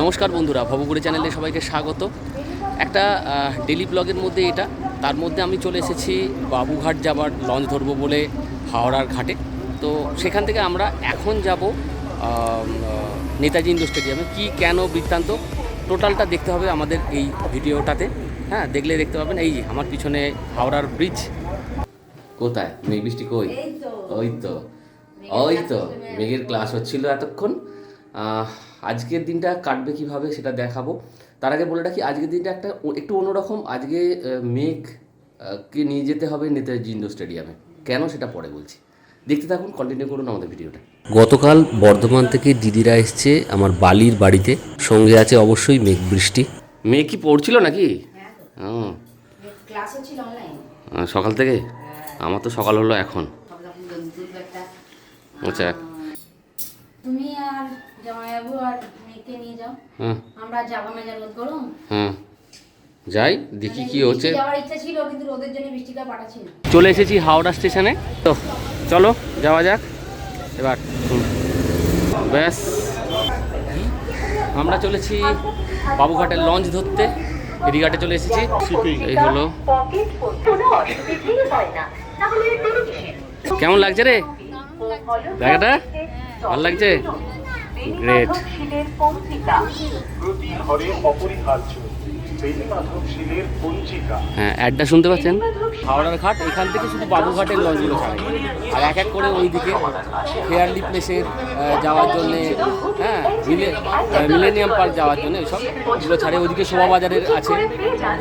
নমস্কার বন্ধুরা ভবগুড়ি চ্যানেলে সবাইকে স্বাগত। একটা ডেলি ব্লগের মধ্যে এটা। তার মধ্যে আমি চলে এসেছি বাবুঘাট যাবার লঞ্চ ধরবো বলে হাওড়ার ঘাটে। তো সেখান থেকে আমরা এখন যাব নেতাজি ইন্ডোর স্টেডিয়ামে। কী কেন বৃত্তান্ত টোটালটা দেখতে হবে আমাদের এই ভিডিওটাতে। হ্যাঁ দেখলে দেখতে পাবেন এই যে আমার পিছনে হাওড়ার ব্রিজ কোথায়? মেঘ বৃষ্টি কই? ওই তো। ওই তো। মেঘের ক্লাস হচ্ছিল এতক্ষণ। আজকের দিনটা কাটবে কীভাবে সেটা দেখাবো। তার আগে বলে রাখি আজকের দিনটা একটা একটু অন্যরকম। আজকে মেঘ কে নিয়ে যেতে হবে নেতাজি ইন্ডোর স্টেডিয়ামে। কেন সেটা পরে বলছি। দেখতে থাকুন কন্টিনিউ করুন আমাদের ভিডিওটা। গতকাল বর্ধমান থেকে দিদিরা এসছে আমার বালির বাড়িতে। সঙ্গে আছে অবশ্যই মেঘ বৃষ্টি। মেঘ কি পড়ছিল নাকি? হ্যাঁ সকাল থেকে? আমার তো সকাল হলো এখন। আচ্ছা। তুমি আর জামাইবাবু আর মেয়েকে নিয়ে যাও। আমরা যাব না যা রোদ গরম হ্যাঁ যাই দেখি কি হচ্ছে। যাওয়ার ইচ্ছা ছিল কিন্তু রোদের জন্য বৃষ্টিটা পাঠাচ্ছি চলে এসেছি হাওড়া স্টেশনে। তো চলো যাওয়া যাক। এবার হুম। ব্যাস। আমরা চলেছি বাবুঘাটের লঞ্চ ধরতে। ফেরিঘাটে চলে এসেছি। এই হলো। হয় কেমন লাগছে রে? জায়গাটা ভালো লাগছে? গ্রেট হ্যাঁ অ্যাডটা শুনতে পাচ্ছেন? হাওড়ার ঘাট এখান থেকে শুধু বাবুঘাটের লঞ্চগুলো ছাড়ে। আর এক এক করে ওইদিকে ফেয়ারলি প্লেসের যাওয়ার জন্যে হ্যাঁ মিলে মিলেনিয়াম পার্ক যাওয়ার জন্য সব এগুলো ছাড়ে। ওইদিকে শোভাবাজারের আছে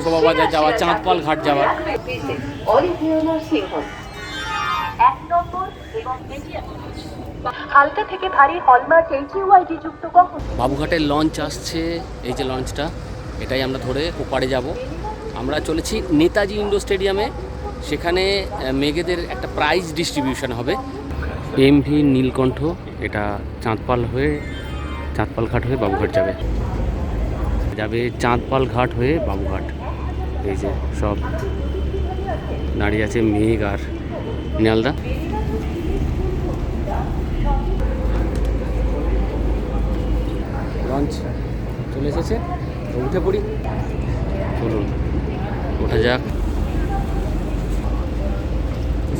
শোভাবাজার চাঁদপাল ঘাট যাওয়ার। এক নম্বর এবং দ্বিতীয়। হালকা থেকে ভারী হলমার্ক এইচইউআইডি যুক্ত কখন বাবুঘাটের লঞ্চ আসছে, এই যে লঞ্চটা এটাই আমরা ধরে ওপারে যাব। আমরা চলেছি নেতাজি ইন্ডোর স্টেডিয়ামে সেখানে মেঘেদের একটা প্রাইজ ডিস্ট্রিবিউশন হবে। এমভি নীলকণ্ঠ, এটা চাঁদপাল হয়ে, চাঁদপাল ঘাট হয়ে বাবুঘাট যাবে। যাবে চাঁদপাল ঘাট হয়ে বাবুঘাট। এই যে সব দাঁড়িয়ে আছে মেঘ আর নিয়ালদা। লঞ্চ চলে এসেছে। তো উঠে পড়ি। চলুন, ওঠা যাক।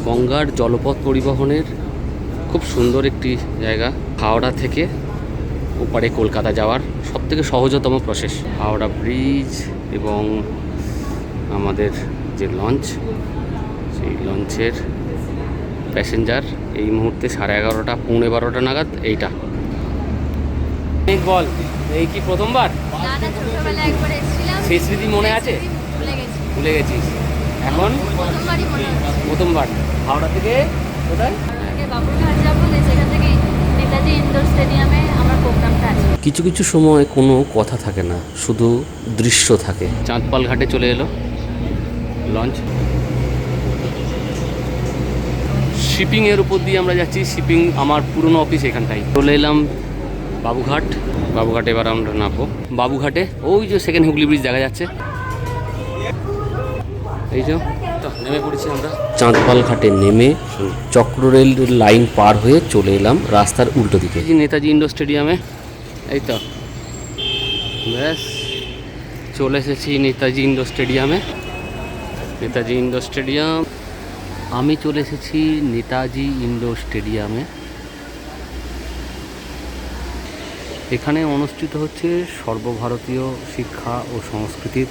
গঙ্গার জলপথ পরিবহনের খুব সুন্দর একটি জায়গা, হাওড়া থেকে ওপারে কলকাতা যাওয়ার সব থেকে সহজতম প্রসেস। হাওড়া ব্রিজ এবং আমাদের যে লঞ্চ, সেই লঞ্চের প্যাসেঞ্জার এই মুহূর্তে সাড়ে এগারোটা, পৌনে বারোটা নাগাদ এইটা। বল এই কি প্রথমবার? না না ছোটবেলায় একবার এসেছিলাম। সেই স্মৃতি মনে আছে? ভুলে গেছি। ভুলে গেছিস। এখন? প্রথমবারই মনে হচ্ছে প্রথমবার। হাওড়া থেকে কোথায়? কিছু কিছু সময় কোনো কথা থাকে না শুধু দৃশ্য থাকে। চাঁদপাল ঘাটে চলে এলো। লঞ্চ। শিপিং এর উপর দিয়ে আমরা যাচ্ছি। শিপিং আমার পুরনো অফিস এখানটাই। চলে এলাম বাবুঘাট। বাবুঘাটে এবার আমরা নামবো। বাবুঘাটে ওই যে সেকেন্ড হুগলি ব্রিজ দেখা যাচ্ছে। এই যে তো নেমে পড়েছি আমরা। চাঁদপাল ঘাটে নেমে চক্ররেল লাইন পার হয়ে চলে এলাম রাস্তার উল্টো দিকে। নেতাজি ইন্ডোর স্টেডিয়ামে এই তো। ব্যাস চলে এসেছি নেতাজি ইন্ডোর স্টেডিয়ামে। নেতাজি ইন্ডোর স্টেডিয়াম আমি চলে এসেছি নেতাজি ইন্ডোর স্টেডিয়ামে। এখানে অনুষ্ঠিত হচ্ছে সর্বভারতীয় শিক্ষা ও সংস্কৃতির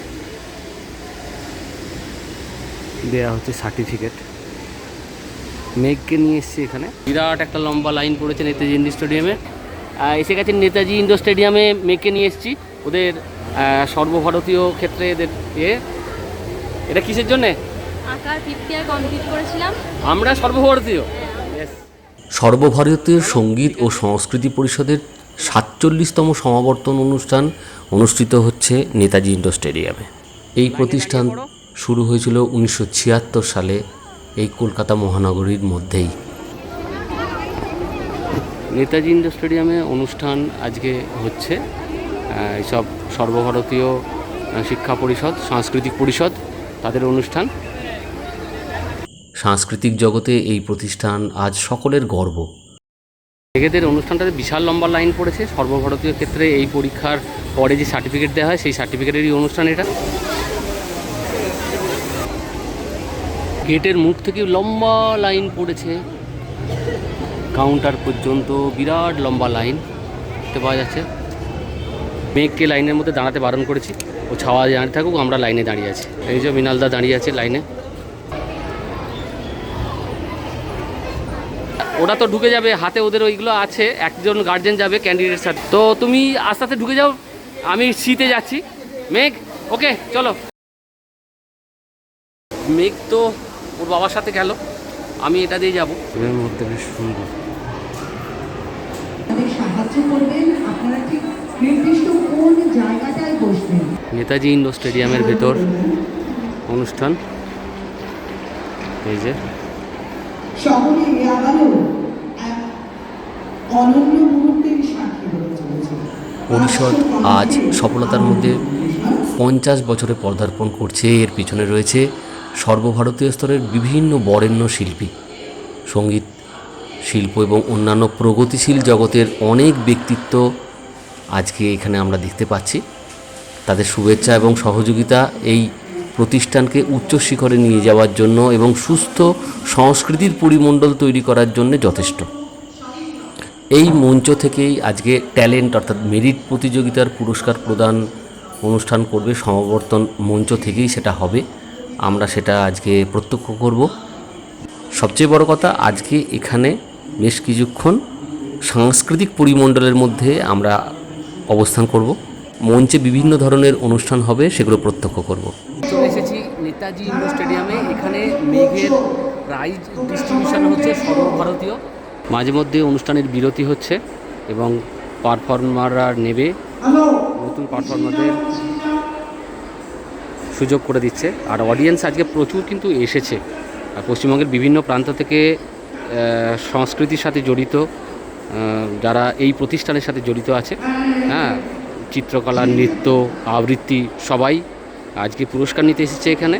দেয়া হচ্ছে সার্টিফিকেট মেঘকে নিয়ে এসছি এখানে। বিরাট একটা লম্বা লাইন পড়েছে নেতাজি ইন্ডোর স্টেডিয়ামে। এসে গেছে নেতাজি ইন্ডোর স্টেডিয়ামে মেঘকে নিয়ে এসছি। ওদের সর্বভারতীয় ক্ষেত্রে এদের এ এটা কিসের জন্যে? আমরা সর্বভারতীয়। সর্বভারতীয় সংগীত ও সংস্কৃতি পরিষদের সাতচল্লিশতম সমাবর্তন অনুষ্ঠান অনুষ্ঠিত হচ্ছে নেতাজি ইন্ডোর স্টেডিয়ামে। এই প্রতিষ্ঠান শুরু হয়েছিল উনিশশো ছিয়াত্তর সালে এই কলকাতা মহানগরীর মধ্যেই। নেতাজি ইন্ডোর স্টেডিয়ামে অনুষ্ঠান আজকে হচ্ছে এইসব সর্বভারতীয় শিক্ষা পরিষদ সাংস্কৃতিক পরিষদ তাদের অনুষ্ঠান। সাংস্কৃতিক জগতে এই প্রতিষ্ঠান আজ সকলের গর্ব। মেঘেদের অনুষ্ঠানটাতে বিশাল লম্বা লাইন পড়েছে। সর্বভারতীয় ক্ষেত্রে এই পরীক্ষার পরে যে সার্টিফিকেট দেওয়া হয়, সেই সার্টিফিকেটেরই অনুষ্ঠান এটা। গেটের মুখ থেকে লম্বা লাইন পড়েছে। কাউন্টার পর্যন্ত বিরাট লম্বা লাইন দেখতে পাওয়া যাচ্ছে। মেঘকে লাইনের মধ্যে দাঁড়াতে বারণ করেছি। ও ছাওয়া দাঁড়িয়ে থাকুক, আমরা লাইনে দাঁড়িয়ে আছি। এই যে মিনালদা দাঁড়িয়ে আছে লাইনে। ওরা তো ঢুকে যাবে হাতে ওদের ওইগুলো আছে একজন গার্জেন যাবে ক্যান্ডিডেট সাথে। তো তুমি আস্তে আস্তে ঢুকে যাও আমি শীতে যাচ্ছি। মেঘ ওকে চলো। মেঘ তো ওর বাবার সাথে গেল আমি এটা দিয়ে যাব। এর মধ্যে বেশ সুন্দর। তাদের সাহায্য করবেন আপনারা ঠিক নির্দিষ্ট কোন জায়গাটায় বসবেন? নেতাজি ইন্ডোর স্টেডিয়ামের ভেতর অনুষ্ঠান। এই যে শহরে আবারও এক অনন্য মুহূর্তের সাক্ষী চলেছে। পরিষদ আজ সফলতার মধ্যে পঞ্চাশ বছরে পদার্পণ করছে। এর পিছনে রয়েছে সর্বভারতীয় স্তরের বিভিন্ন বরেণ্য শিল্পী। সংগীত শিল্প এবং অন্যান্য প্রগতিশীল জগতের অনেক ব্যক্তিত্ব আজকে এখানে আমরা দেখতে পাচ্ছি। তাদের শুভেচ্ছা এবং সহযোগিতা এই প্রতিষ্ঠানকে উচ্চ শিখরে নিয়ে যাওয়ার জন্য এবং সুস্থ সংস্কৃতির পরিমণ্ডল তৈরি করার জন্য যথেষ্ট। এই মঞ্চ থেকেই আজকে ট্যালেন্ট অর্থাৎ মেরিট প্রতিযোগিতার পুরস্কার প্রদান অনুষ্ঠান করবে সমাবর্তন মঞ্চ থেকেই সেটা হবে। আমরা সেটা আজকে প্রত্যক্ষ করব। সবচেয়ে বড় কথা, আজকে এখানে বেশ কিছুক্ষণ সাংস্কৃতিক পরিমণ্ডলের মধ্যে আমরা অবস্থান করব। মঞ্চে বিভিন্ন ধরনের অনুষ্ঠান হবে, সেগুলো প্রত্যক্ষ করব। নেতাজি ইন্ডোর স্টেডিয়ামে এখানে মেঘের প্রাইজ ডিস্ট্রিবিউশন হচ্ছে সর্বভারতীয়। মাঝে মধ্যে অনুষ্ঠানের বিরতি হচ্ছে এবং পারফর্মাররা নেবে নতুন পারফর্মারদের সুযোগ করে দিচ্ছে। আর অডিয়েন্স আজকে প্রচুর কিন্তু এসেছে। আর পশ্চিমবঙ্গের বিভিন্ন প্রান্ত থেকে সংস্কৃতির সাথে জড়িত যারা এই প্রতিষ্ঠানের সাথে জড়িত আছে হ্যাঁ চিত্রকলা নৃত্য আবৃত্তি সবাই আজকে পুরস্কার নিতে এসেছে এখানে।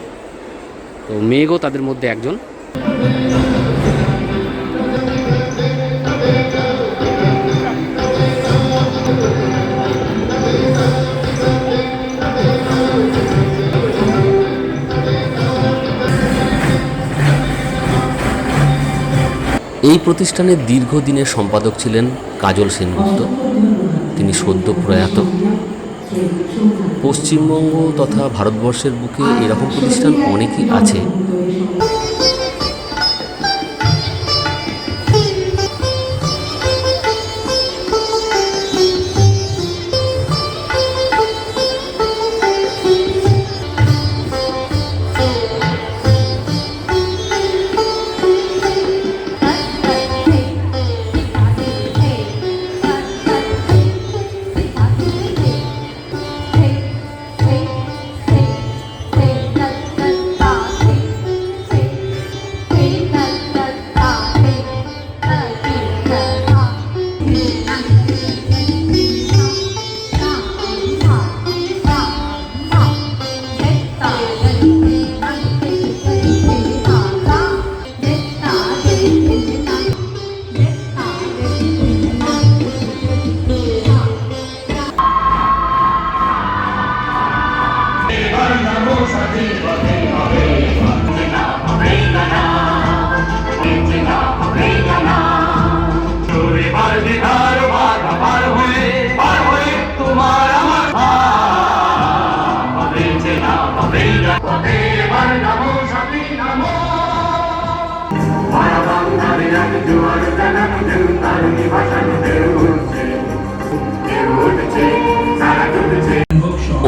তো মেঘও তাদের মধ্যে একজন। এই প্রতিষ্ঠানের দীর্ঘদিনের সম্পাদক ছিলেন কাজল সেনগুপ্ত। তিনি সদ্য প্রয়াত। পশ্চিমবঙ্গ তথা ভারতবর্ষের বুকে এরকম প্রতিষ্ঠান অনেকই আছে।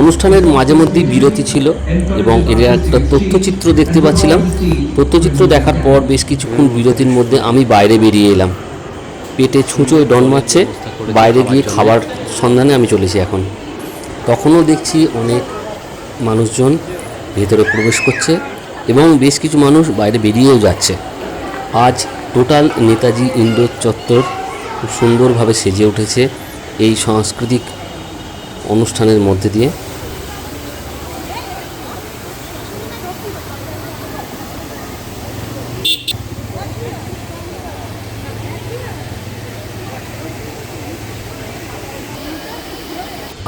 অনুষ্ঠানের মাঝে মধ্যেই বিরতি ছিল এবং এর একটা তথ্যচিত্র দেখতে পাচ্ছিলাম। তথ্যচিত্র দেখার পর বেশ কিছুক্ষণ বিরতির মধ্যে আমি বাইরে বেরিয়ে এলাম। পেটে ছুঁচোয় ডন মারছে, বাইরে গিয়ে খাবার সন্ধানে আমি চলেছি এখন। তখনও দেখছি অনেক মানুষজন ভেতরে প্রবেশ করছে এবং বেশ কিছু মানুষ বাইরে বেরিয়েও যাচ্ছে। আজ টোটাল নেতাজি ইন্দোর চত্বর খুব সুন্দরভাবে সেজে উঠেছে এই সাংস্কৃতিক অনুষ্ঠানের মধ্যে দিয়ে।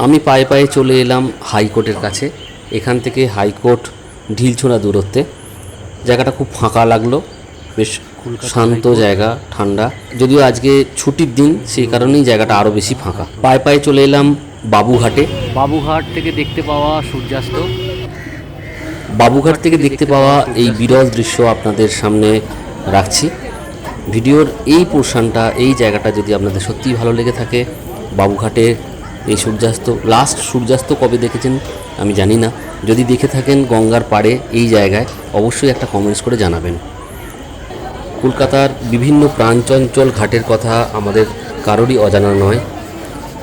আমি পায়ে পায়ে চলে এলাম হাইকোর্টের কাছে। এখান থেকে হাইকোর্ট ঢিলছোড়া দূরত্বে। জায়গাটা খুব ফাঁকা লাগল। বেশ শান্ত জায়গা ঠান্ডা। যদিও আজকে ছুটির দিন সেই কারণেই জায়গাটা আরও বেশি ফাঁকা। পায়ে পায়ে চলে এলাম বাবুঘাটে। বাবুঘাট থেকে দেখতে পাওয়া সূর্যাস্ত। বাবুঘাট থেকে দেখতে পাওয়া এই বিরল দৃশ্য আপনাদের সামনে রাখছি। ভিডিওর এই পোর্শনটা এই জায়গাটা যদি আপনাদের সত্যিই ভালো লেগে থাকে বাবুঘাটের এই সূর্যাস্ত লাস্ট সূর্যাস্ত কবে দেখেছেন আমি জানি না। যদি দেখে থাকেন গঙ্গার পাড়ে এই জায়গায় অবশ্যই একটা কমেন্টস করে জানাবেন। কলকাতার বিভিন্ন প্রাণচঞ্চল ঘাটের কথা আমাদের কারোরই অজানা নয়।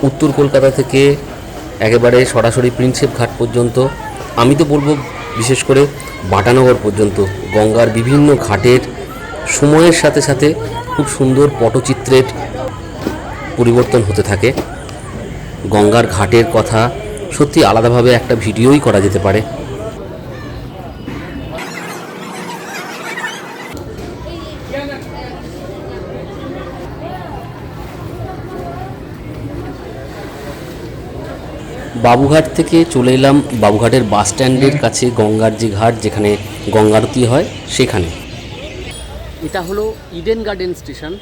উত্তর কলকাতা থেকে একেবারে সরাসরি প্রিন্সেপ ঘাট পর্যন্ত, আমি তো বলব বিশেষ করে বাটানগর পর্যন্ত, গঙ্গার বিভিন্ন ঘাটের সময়ের সাথে সাথে খুব সুন্দর পটচিত্রের পরিবর্তন হতে থাকে। গঙ্গার ঘাটের কথা সত্যি আলাদাভাবে একটা ভিডিওই করা যেতে পারে। বাবুঘাট থেকে চলে এলাম বাবুঘাটের বাস স্ট্যান্ডের কাছে গঙ্গার যে ঘাট, যেখানে গঙ্গারতি হয়, সেখানে। এটা হলো ইডেন গার্ডেন স্টেশন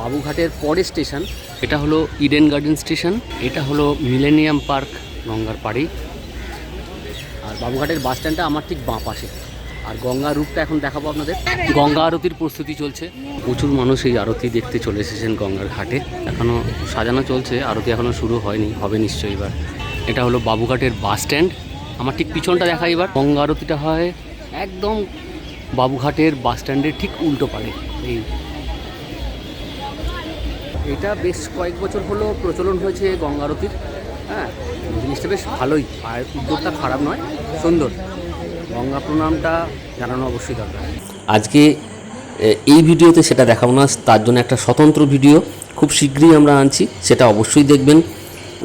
বাবুঘাটের পরে স্টেশন। এটা হলো ইডেন গার্ডেন স্টেশন এটা হলো মিলেনিয়াম পার্ক গঙ্গার পাড়েই। আর বাবুঘাটের বাস স্ট্যান্ডটা আমার ঠিক বাঁ পাশে। আর গঙ্গা রূপটা এখন দেখাবো আপনাদের। গঙ্গা আরতির প্রস্তুতি চলছে। প্রচুর মানুষ এই আরতি দেখতে চলে এসেছেন গঙ্গার ঘাটে। এখনও সাজানো চলছে, আরতি এখনও শুরু হয়নি, হবে নিশ্চয়ই এবার। এটা হলো বাবুঘাটের বাস স্ট্যান্ড। আমার ঠিক পিছনটা দেখা এবার। গঙ্গা আরতিটা হয় একদম বাবুঘাটের বাস স্ট্যান্ডের ঠিক উল্টো পারে এই। এটা বেশ কয়েক বছর হলো প্রচলন হয়েছে গঙ্গা আরতির। হ্যাঁ জিনিসটা বেশ ভালোই। আর উদ্যোগটা খারাপ নয়, সুন্দর। গঙ্গা প্রণামটা জানানো অবশ্যই দরকার। আজকে এই ভিডিওতে সেটা দেখাবো না তার জন্য একটা স্বতন্ত্র ভিডিও। খুব শীঘ্রই আমরা আনছি সেটা অবশ্যই দেখবেন।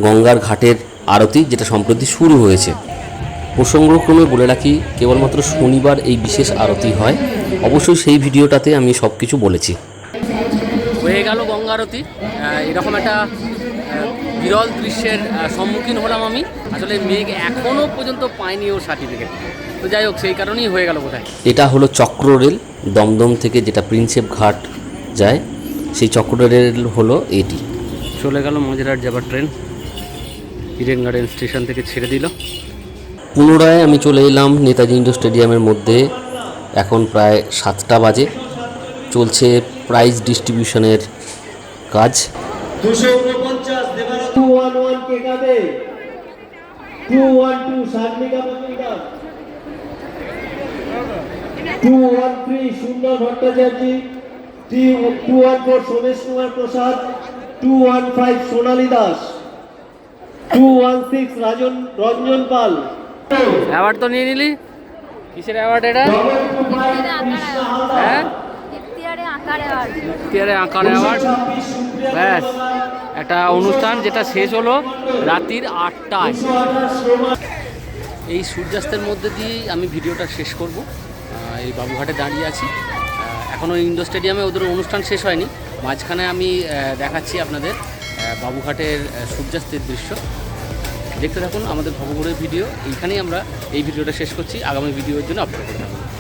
গঙ্গার ঘাটের আরতি যেটা সম্প্রতি শুরু হয়েছে। প্রসঙ্গক্রমে বলে রাখি কেবলমাত্র শনিবার এই বিশেষ আরতি হয়। অবশ্যই সেই ভিডিওটাতে আমি সব কিছু বলেছি। হয়ে গেল গঙ্গা আরতি এরকম একটা বিরল দৃশ্যের সম্মুখীন হলাম আমি। আসলে মেঘ এখনও পর্যন্ত পায়নি ওর সার্টিফিকেট। তো যাই হোক সেই কারণেই হয়ে গেল বোধহয়। এটা হলো চক্র রেল দমদম থেকে যেটা প্রিন্সেপ ঘাট যায় সেই চক্র রেল হলো এটি। চলে গেল মজেরাট যাবার ট্রেন। ইডেন গার্ডেন স্টেশন থেকে ছেড়ে দিল। পুনরায় আমি চলে এলাম নেতাজি ইন্ডোর স্টেডিয়ামের মধ্যে। এখন প্রায় সাতটা বাজে। চলছে প্রাইজ ডিস্ট্রিবিউশনের কাজ। টু ওয়ান ওয়ান কে কাবে two one two Majumdar. Two one three Sundar Bhattacharya. Two one four Somesh Kumar Prasad. Two one five Sonali Das. Two one six Rajan Ranjan Pal. Award তো নিয়ে নিলি? কিসের award এটা? হ্যাঁ? ইফতিয়ারে আঁকার award ব্যাস, একটা অনুষ্ঠান যেটা শেষ হলো রাত্রির আটটায়। এই সূর্যাস্তের মধ্যে দিয়েই আমি ভিডিওটা শেষ করব। এই বাবুঘাটে দাঁড়িয়ে আছি। এখনও ইন্ডোর স্টেডিয়ামে ওদের অনুষ্ঠান শেষ হয়নি। মাঝখানে আমি দেখাচ্ছি আপনাদের বাবুঘাটের সূর্যাস্তের দৃশ্য। দেখতে থাকুন আমাদের ভবগুড়ের ভিডিও। এইখানেই আমরা এই ভিডিওটা শেষ করছি। আগামী ভিডিওর জন্য অপেক্ষা করে